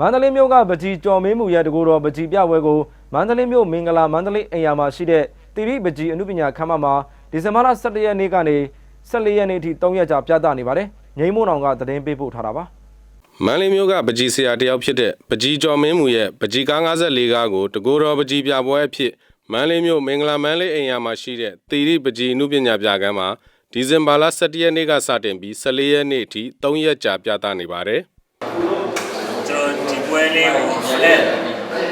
မန္တလေးမြို့ကပကြီးကျော်မင်းမူရဲ့တကူတော်ပကြီးပြပွဲကိုမန္တလေးမြို့မင်္ဂလာမန္တလေးအိမ်ယာမှာရှိတဲ့တိရိပကြီးအမှုပညာခမ်းမမှာဒီဇင်ဘာလ17ရက်နေ့ကနေ14ရက်နေ့အထိ3ရက်ကြာပြသနေပါတယ်။ငိမ့်မုံအောင်ကသတင်းပေးပို့ထားတာပါ။မန္တလေးမြို့ကပကြီးဆရာတယောက်ဖြစ်တဲ့ပကြီးကျော်မင်းမူရဲ့ပကြီးကား54ကားကိုတကိုယ်တော်ပကြီးပြပွဲအဖြစ်မန္တလေးမြို့မင်္ဂလာမန္တလေးအိမ်ယာမှာရှိတဲ့သီရိပကြီးနုပညာပြခန်းမှာဒီဇင်ဘာလ17ရက်နေ့ကစတင်ပြီး14ရက်နေ့အထိ3ရက်ကြာပြသနေပါတယ် ကျွန်တော်ဒီပွဲလေးကို flat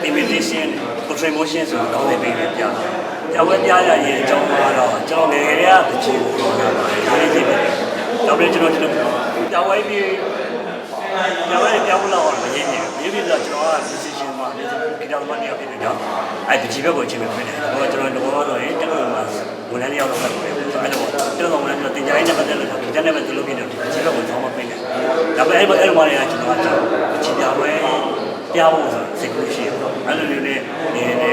imitation contribution ဆိုတော့လည်းပေးပြပြတယ်။ကြောက်ဝဲပြရရင်အကြောင်းကတော့ကျွန်တော်ငယ်ငယ်လေးကတချီကိုပြောတာပါ။ဒါလေးကြည့်တယ်။နောက်ပြီးကျွန်တော်ကျွန်တော်ကြောက်ဝဲပြီးကြောက်ဝဲပြောင်းလို့မရင်းနေဘူး။ဒီလိုကျွန်တော်က decision မှာ guitar မနေရဖြစ်တယ်ကြောင့်အဲ့ဒီဘက်ကိုချိန်ပြနေတယ်။တော့ကျွန်တော်တော့ဆိုရင်ကျွန်တော်ကဝန်ထမ်းရောက်တော့ပဲအဲ့တော့ကျွန်တော်ကဝန်ထမ်းတင်ကြိုင်းနဲ့ပတ်သက် ကျွန်တော်ကချင်ကြဝဲပြဖို့ဆိုစိတ်ကူးရှိတယ်။အဲ့လိုမျိုးနဲ့နေနေ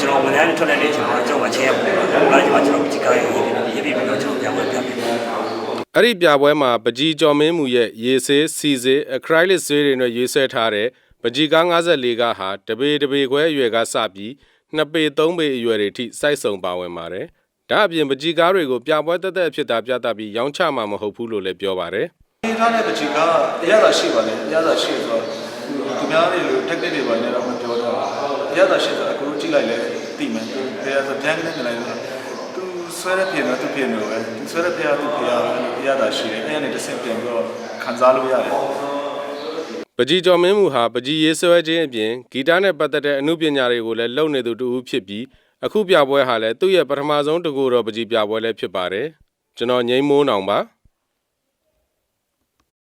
ကျွန်တော်ဝန်ထမ်းထွက်တဲ့နေ့ကျွန်တော်ကျွန်တော်ချဲရပေါ့။ဒါကြောင့်ကျွန်တော်ဒီကားရေးရေးပြီးတော့ကျွန်တော်ပြန်ဝင်ပြမယ်။အဲ့ဒီပြပွဲမှာပကြီးကျော်မင်းမူရဲ့ရေဆေးစီဆေးအခရိုက်လစ်ဆေးတွေနဲ့ရေးဆွဲထားတဲ့ပကြီးကား54ကားဟာတပေတပေခွဲအရွယ်ကစပြီး2ပေ3ပေအရွယ်တွေထိစိုက်ဆုံပါဝင်ပါတယ်။ဒါအပြင်ပကြီးကားတွေကိုပြပွဲတက်တက်ဖြစ်တာပြသပြီးရောင်းချမှာမဟုတ်ဘူးလို့လည်းပြောပါတယ်ဒီ ထားတဲ့ပချီကအရသာရှိပါလေအရသာရှိဆိုတော့သူများတွေလို technique တွေပါနေတော့မပြောတော့အရသာရှိဆိုအခုကြည့်လိုက်လဲသိမယ်သူဘယ်ဆိုတန်းကနေလိုက်တော့သူဆွဲတဲ့ပြင်တော့သူပြင်လို့ပဲသူဆွဲတဲ့ဖျားသူဖျားအရသာရှိတယ်အဲ့ကနေတစ်ဆင့်ပြန်ပြီးတော့ခံစားလို့ရတယ်။ပကြီးကျော်မင်းမူဟာပကြီးရေးဆွဲခြင်းအပြင်ဂီတနဲ့ပတ်သက်တဲ့အမှုပညာတွေကိုလည်းလုပ်နေသူတူဦးဖြစ်ပြီးအခုပြပွဲဟာလည်းသူ့ရဲ့ပထမဆုံးတကူတော်ပကြီးပြပွဲလည်းဖြစ်ပါတယ်။ကျွန်တော်ငိမ့်မိုးနောင်ပါ။